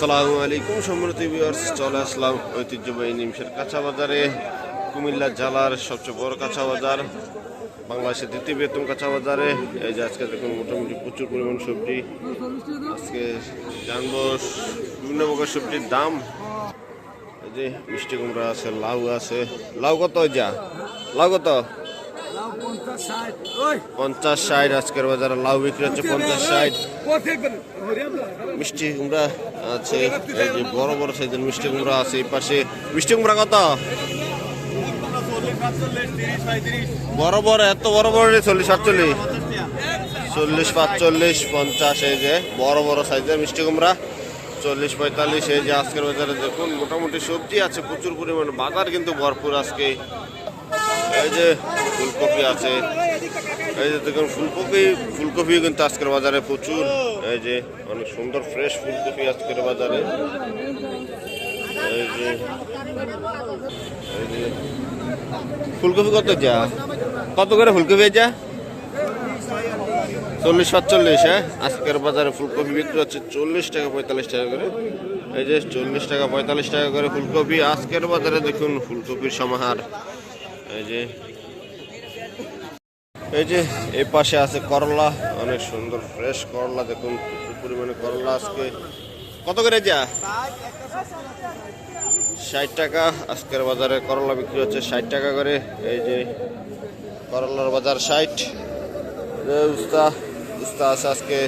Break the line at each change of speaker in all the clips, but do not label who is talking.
আসসালামু আলাইকুম সম্মানিত ভিউয়ার্স চলে আসলাম ঐতিহ্যবাহী নিমসের কাঁচা বাজারে কুমিল্লা জেলার সবচেয়ে বড় কাঁচা বাজার বাংলাদেশের দ্বিতীয় বৃহত্তম কাঁচা বাজারে এই যে আজকে দেখুন মোটামুটি প্রচুর পরিমাণ সবজি। আজকে জানব বিভিন্ন প্রকার সবজির দাম। এই যে মিষ্টি কুমড়া আছে লাউ আছে। লাউ কত যা? লাউ কত? পঞ্চাশ ষাট আজকের বাজারে লাউ বিক্রি হচ্ছে পঞ্চাশ ষাট। মিষ্টি কুমড়া আছে, এই যে বড় বড় সাইজের মিষ্টি কুমড়া আছে, এই পাশে মিষ্টি কুমড়া কত? বড় বড়, এত বড় বড় রে, চল্লিশ সাতচল্লিশ। চল্লিশ পাঁচচল্লিশ, পঞ্চাশ, এই যে বড় বড় সাইজের মিষ্টি কুমড়া। চল্লিশ পঁয়তাল্লিশ, এই যে আজকের বাজারে দেখুন, মোটামুটি সবজি আছে, প্রচুর পরিমাণে, বাজার কিন্তু ভরপুর আজকে। এই যে ফুলকপি আছে, এই যে দেখুন, ফুলকপি, ফুলকপিও কিন্তু আজকের বাজারে প্রচুর। এই যে অনেক সুন্দর ফ্রেশ ফুলকপি আজকের বাজারে। এই যে এই যে, ফুলকপি কত যা? কত করে ফুলকপি যা? চল্লিশ সাতচল্লিশ হ্যাঁ? আজকের বাজারে ফুলকপি বিক্রি হচ্ছে চল্লিশ টাকা পঁয়তাল্লিশ টাকা করে। এই যে, চল্লিশ টাকা পঁয়তাল্লিশ টাকা করে ফুলকপি। আজকের বাজারে দেখুন ফুলকপির সমাহার। এই যে এই যে, এই পাশে আছে করলা, অনেক সুন্দর ফ্রেশ করলা, দেখুন, প্রচুর পরিমাণে করলা আজকে। কত করে যা ষাট টাকা, আজকের বাজারে করলা বিক্রি হচ্ছে ষাট টাকা করে। এই যে, করলার বাজার ষাট। উস্তা উস্তা আছে আজকে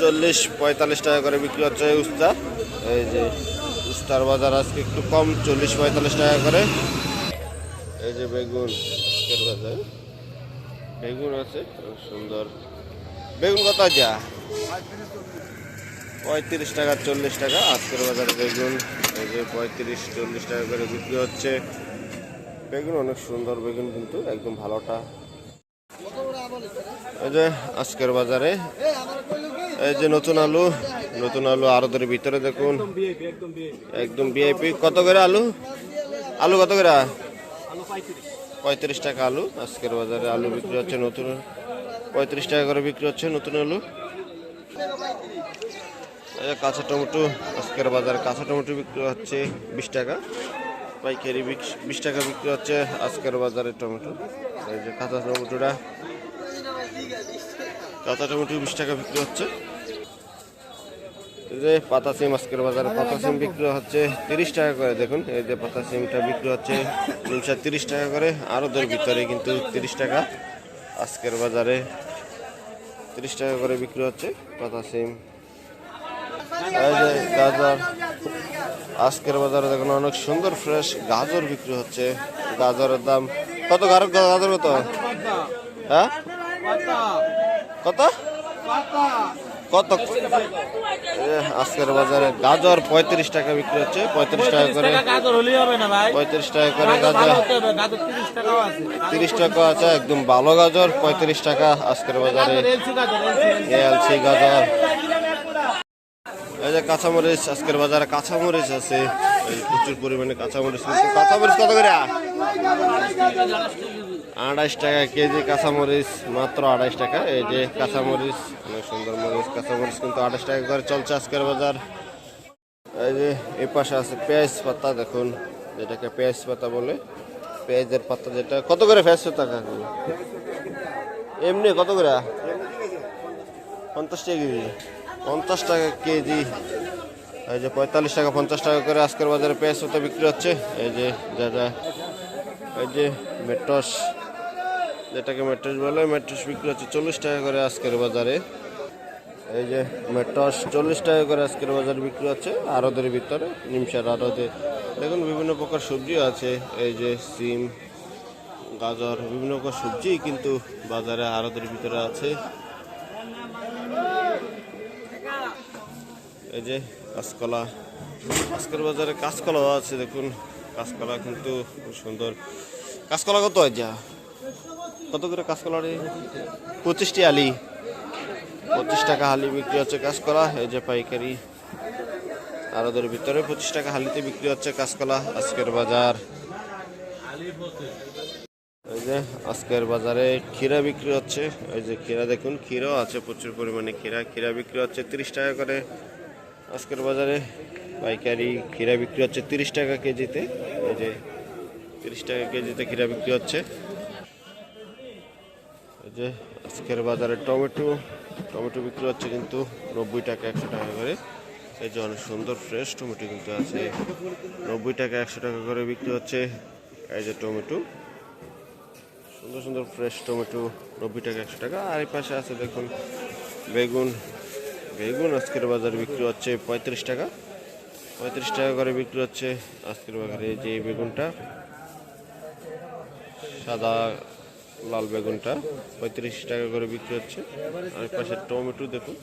চল্লিশ, পঁয়তাল্লিশ টাকা করে বিক্রি হচ্ছে, উস্তা। এই যে, উস্তার বাজার আজকে একটু কম, চল্লিশ, পঁয়তাল্লিশ টাকা করে। এই যে, বেগুন, আজকের বাজার। বেগুন আছে সুন্দর। বেগুন কত যা পঁয়ত্রিশ টাকা, চল্লিশ টাকা। আজকের বাজারে বেগুন, এই যে পঁয়ত্রিশ, চল্লিশ টাকা করে বিক্রি হচ্ছে। বেগুন অনেক সুন্দর বেগুন কিন্তু, একদম ভালোটা। এই যে আজকের বাজারে, এই যে নতুন আলু নতুন আলু আরদের ভিতরে দেখুন। একদম বিআইপি কত করে আলু? আলু কত করে? পঁয়ত্রিশ টাকা আলু। আজকের বাজারে আলু বিক্রি হচ্ছে নতুন, পঁয়ত্রিশ টাকা করে বিক্রি হচ্ছে নতুন আলু। কাঁচা টমেটো, আজকের বাজারে কাঁচা টমেটো বিক্রি হচ্ছে বিশ টাকা। পাইকারি বিশ- টাকা বিক্রি হচ্ছে আজকের বাজারে টমেটো। এই যে কাঁচা টমেটোটা, কাঁচা টমেটো বিশ টাকা বিক্রি হচ্ছে। যে পাতা সিম আজকের বাজারে পাতা সিম বিক্রি হচ্ছে তিরিশ টাকা করে, দেখুন, এই যে পাতা সিমটা বিক্রি হচ্ছে তিনশো তিরিশ টাকা করে আরও দর ভিতরে কিন্তু তিরিশ টাকা আজকের বাজারে তিরিশ টাকা করে বিক্রি হচ্ছে পাতা সিম। এই যে গাজর, আজকের বাজারে দেখুন, অনেক সুন্দর ফ্রেশ গাজর বিক্রি হচ্ছে। গাজরের দাম কত? গাজর গাজর কত? হ্যাঁ? কত? কত? আজকের বাজারে গাজর পঁয়ত্রিশ টাকা বিক্রি হচ্ছে। পঁয়ত্রিশ টাকা করে পঁয়ত্রিশ টাকা করে গাজর
তিরিশ
টাকা আছে একদম ভালো গাজর পঁয়ত্রিশ টাকা আজকের বাজারে।
এলসি গাজর
এই যে কাঁচামরিচ আজকের বাজারে কাঁচামরিচ আছে। প্রচুর পরিমাণে কাঁচামরিচ। কাঁচামরিচ কত করে? আড়াইশ টাকা কেজি কাঁচামরিচ, মাত্র আড়াইশ টাকা। এই যে কাঁচামরিচ, অনেক সুন্দর মরিচ, কাঁচামরিচ কিন্তু আড়াইশ টাকা করে চলছে আজকের বাজার। এই যে এই পাশে আছে পেঁয়াজ পাতা, দেখুন, যেটাকে পেঁয়াজ পাতা বলে। পেঁয়াজের পাতা যেটা, কত করে পেঁয়াজ পাতা কাকু? এমনি কত করে? পঞ্চাশ টাকা কেজি। পঞ্চাশ টাকা কেজি। এই যে পঁয়তাল্লিশ টাকা, পঞ্চাশ টাকা করে আজকের বাজারে পেঁয়াজ পাতা বিক্রি হচ্ছে। এই যে, যা যা। এই যে মেট্রস যেটাকে মেট্রস বলে মেট্রস বিক্রি হচ্ছে চল্লিশ টাকা করে আজকের বাজারে। এই যে মেট্রস চল্লিশ টাকা করে আজকের বাজারে বিক্রি হচ্ছে আরদের ভিতরে নিমসার আরদে দেখুন, বিভিন্ন প্রকার সবজি আছে, এই যে সিম, গাজর, বিভিন্ন প্রকার সবজি কিন্তু বাজারে আরদের ভিতরে আছে। এই যে কাঁচকলা, আজকের বাজারে কাঁচকলাও আছে, দেখুন, কাঁচকলা কিন্তু খুব সুন্দর। কাঁচকলা কত যা? কত করে কাঁচকলা রে পঁচিশটি আলি পঁচিশ টাকা হালি বিক্রি হচ্ছে কাঁচকলা এই যে পাইকারি আর ওদের ভিতরে পঁচিশ টাকা হালিতে বিক্রি হচ্ছে কাঁচকলা আজকের বাজার। এই যে আজকের বাজারে ক্ষীরা বিক্রি হচ্ছে, এই যে ক্ষীরা দেখুন, ক্ষীরাও আছে প্রচুর পরিমাণে ক্ষীরা ক্ষীরা বিক্রি হচ্ছে তিরিশ টাকা করে। আজকের বাজারে পাইকারি ক্ষীরা বিক্রি হচ্ছে তিরিশ টাকা কেজিতে, এই যে তিরিশ টাকা কেজিতে ক্ষীরা বিক্রি হচ্ছে। যে আজকের বাজারে টমেটো টমেটো বিক্রি হচ্ছে কিন্তু নব্বই টাকা একশো টাকা করে। এই যে অনেক সুন্দর ফ্রেশ টমেটো কিন্তু আছে। নব্বই টাকা একশো টাকা করে বিক্রি হচ্ছে এই যে টমেটো। সুন্দর সুন্দর ফ্রেশ টমেটো, নব্বই টাকা একশো টাকা। আর এই পাশে আছে দেখুন বেগুন। বেগুন আজকের বাজারে বিক্রি হচ্ছে পঁয়ত্রিশ টাকা। পঁয়ত্রিশ টাকা করে বিক্রি হচ্ছে আজকের বাজারে যে বেগুনটা। সাদা লাল বেগুনটা পঁয়ত্রিশ টাকা করে বিক্রি হচ্ছে। আর পাশে টমেটো দেখুন।